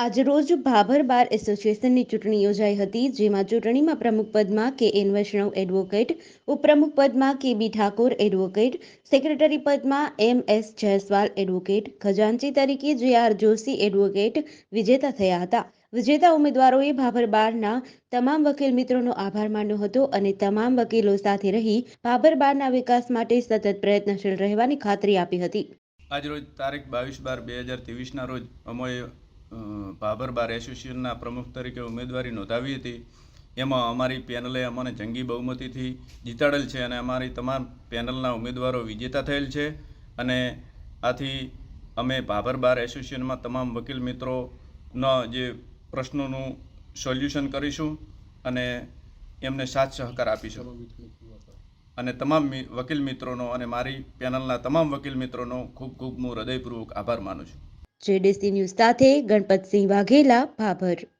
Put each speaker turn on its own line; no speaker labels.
આજરોજ ભાભર બાર એસોસિએશનની ચૂંટણી યોજાઈ હતી, જેમાં ચૂંટણીમાં પ્રમુખ પદમાં કે એન વૈષ્ણવ એડવોકેટ, ઉપપ્રમુખ પદમાં કે બી ઠાકોર એડવોકેટ, સેક્રેટરી પદમાં એમ એસ જયસ્વાલ એડવોકેટ, ખજાનચી તરીકે જે આર જોશી એડવોકેટ વિજેતા થયા હતા. વિજેતા ઉમેદવારોએ ભાભર બારના તમામ વકીલ મિત્રોનો આભાર માન્યો હતો અને તમામ વકીલો સાથે રહી ભાભર બારના વિકાસ માટે સતત પ્રયત્નશીલ રહેવાની ખાતરી આપી હતી.
આજરોજ તારીખ બાવીસ બાર બે હજાર ત્રેવીસના રોજ અમોએ ભાભર બાર એસોસિએશનના પ્રમુખ તરીકે ઉમેદવારી નોંધાવી હતી. એમાં અમારી પેનલે અમને જંગી બહુમતીથી જીતાડેલ છે અને અમારી તમામ પેનલના ઉમેદવારો વિજેતા થયેલ છે. અને આથી અમે ભાભર બાર એસોસિએશનમાં તમામ વકીલ મિત્રોના જે પ્રશ્નોનું સોલ્યુશન કરીશું અને એમને સાથ સહકાર આપીશું. અને તમામ વકીલ મિત્રોનો અને મારી પેનલના તમામ વકીલ મિત્રોનો ખૂબ ખૂબ હું હૃદયપૂર્વક આભાર માનું છું.
જેડીસી ન્યૂઝ સાથે ગણપતસિંહ વાઘેલા ભાભર